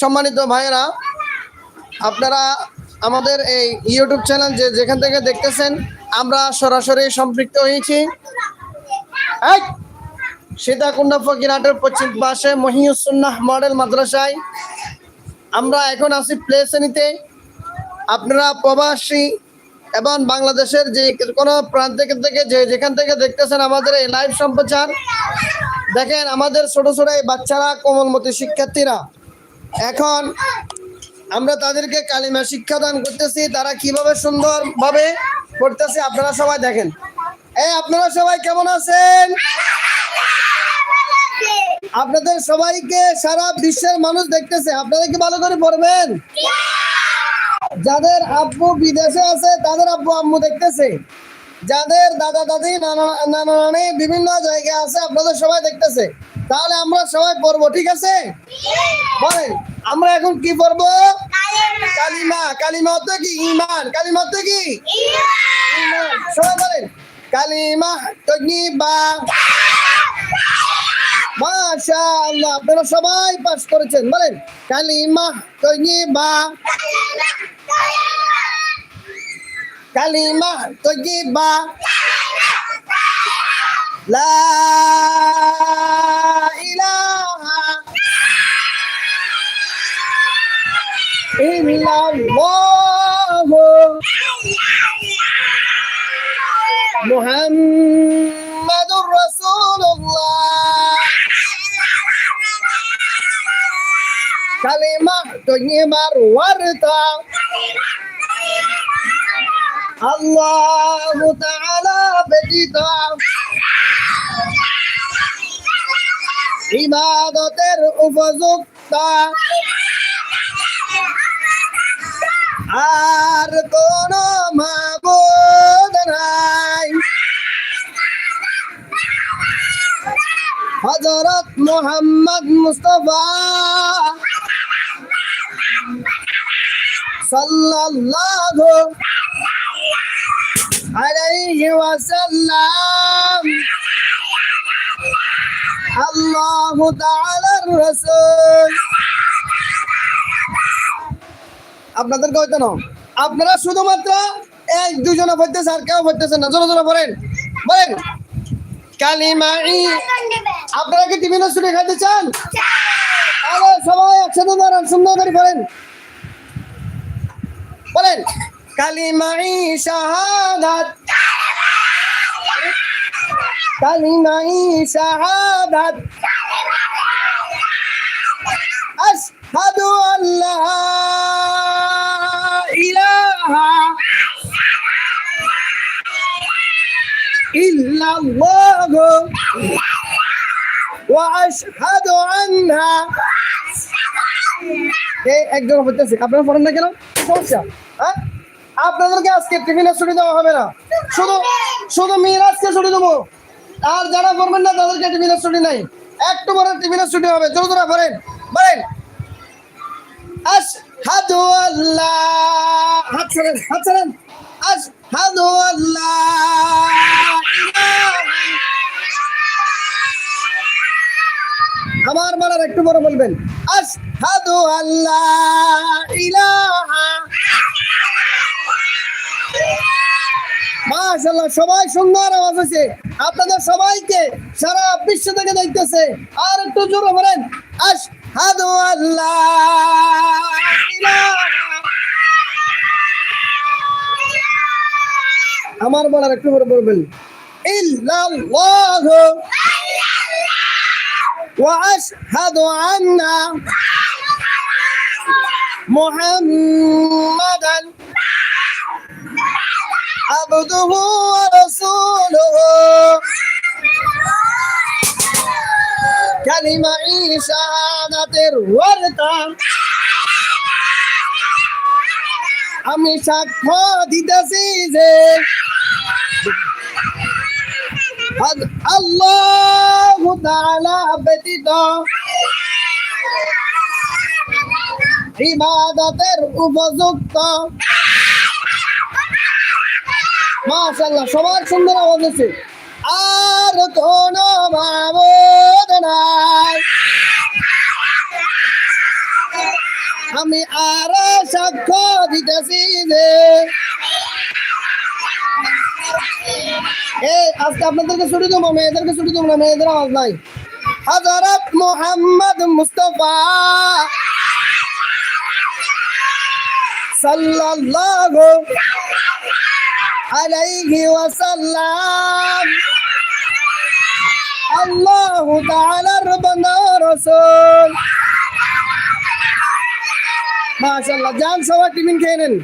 সম্মানিত ভাইয়েরা, আপনারা আমাদের এই ইউটিউব চ্যানেল যে যেখান থেকে দেখতেছেন, আমরা সরাসরি সম্পৃক্ত হয়েছি। সীতাকুণ্ড ফকিরহাটের পশ্চিম পাশে মহিউসুন্নাহ মডেল মাদ্রাসায় আমরা এখন আছি প্লে শ্রেণীতে। আপনারা প্রবাসী এবং বাংলাদেশের যে কোনো প্রান্ত থেকে যে যেখান থেকে দেখতেছেন আমাদের এই লাইভ সম্প্রচার, দেখেন আমাদের ছোট ছোট এই বাচ্চারা, কোমলমতি শিক্ষার্থীরা। এখন আমরা তাদেরকে কালিমা শিক্ষাদান করতেছি, তারা কীভাবে সুন্দরভাবে করতেছে আপনারা সবাই দেখেন। এই, আপনারা সবাই কেমন আছেন? আপনাদের সবাইকে সারা বিশ্বের মানুষ দেখতেছে, আপনারা কি ভালো করে পড়বেন? যাদের আব্বু বিদেশে আছে, তাদের আব্বু আম্মু দেখতেছে। যাদের দাদা দাদি, নানা নানা নানি বিভিন্ন জায়গায় আছে, আপনাদের সবাই দেখতেছে। তাহলে আমরা সবাই পড়ব, ঠিক আছে? বলেন, আমরা এখন কি পড়ব? কালিমা। কালিমা অর্থ কি? ইমান কালিমা অর্থ কি? সবাই বলেন, কালিমা তগিবা মাশাআল্লাহ, আপনারা সবাই পাস করেছেন। বলেন, কালিমা তগিবা কালিমা তগিবা লা ইলাহা ইল্লাল্লাহ মুহাম্মাদুর রাসূলুল্লাহ কালিমা তগিবার ওয়ারতা আল্লাহ তাআলা ব্যতীত উপযুক্ত আর কোন হযরত মুহাম্মদ মুস্তাফা সাল্লাল্লাহু আলাইহি ওয়াসাল্লাম। আল্লাহু তাআলার রাসূল। আপনাদেরকে হইতো না আপনারা শুধুমাত্র এক দুজনে পড়তেছে আর কেউ পড়তেছেন না। জোরে জোরে পড়েন। বলেন কালিমাই আপনারা কি টিভি না শুনে খাইতে চান? সবাই একসাথে দাঁড়ান সুন্দর করে পড়েন। বলেন কালিমাই শাহাদাত কালিমাই শাহাদাত আশহাদু আল্লাহ ইলাহা ইল্লাল্লাহ ওয়া আশহাদু আন্না এই একজন হইতেছে আপনারা পড়েন না কেন কি সমস্যা হ্যাঁ আপনাদেরকে আজকে টিফিনের ছুটি দেওয়া হবে না। শুধু শুধু মিরাজকে ছুটি দেবো। আর যারা পড়বেন না, তাদেরকে টিফিনের ছুটি নাই। একটু পরে টিফিনের ছুটি হবে। জোরে জোরে পড়েন বলেন। আশহাদু আল্লাহ। হাত ছাড়েন হাত ছাড়েন আশহাদু আল্লাহ। আমার বলার একটু বড় বলবেন। আশহাদু আল্লাহ, ইলাহা। মাশাল্লাহ সবাই সুন্দর আওয়াজ আপনাদের সবাইকে সারা বিশ্ব থেকে দেখতেছে। আর একটু আশহাদু আল্লাহ আমার বলার একটু করে বলবেন। ইল্লাল্লাহ ওয়া عبده ورسوله كلمة شهادة الورطة আমি সাক্ষ্য দিতেছি যে আল্লাহ তাআলা ব্যতীত ইবাদতের উপযুক্ত মাশাআল্লাহ, সবার সুন্দর আওয়াজ আছে। আর আর কোন মাবুদ নাই। আমি আর সাক্ষ্য দিতেছি যে এই আজকে আপনাদেরকে ছুটি দেবো মেয়েদেরকে ছুটি দেবো না, মেয়েদের আওয়াজ নাই। হজরত মোহাম্মদ মুস্তফা সাল্লাল্লাহু আলাইহি ওয়াসাল্লাম। আল্লাহ তাআলার বান্দা রাসূল। মাশাআল্লাহ জান সবাই টিফিন খেয়ে নেন।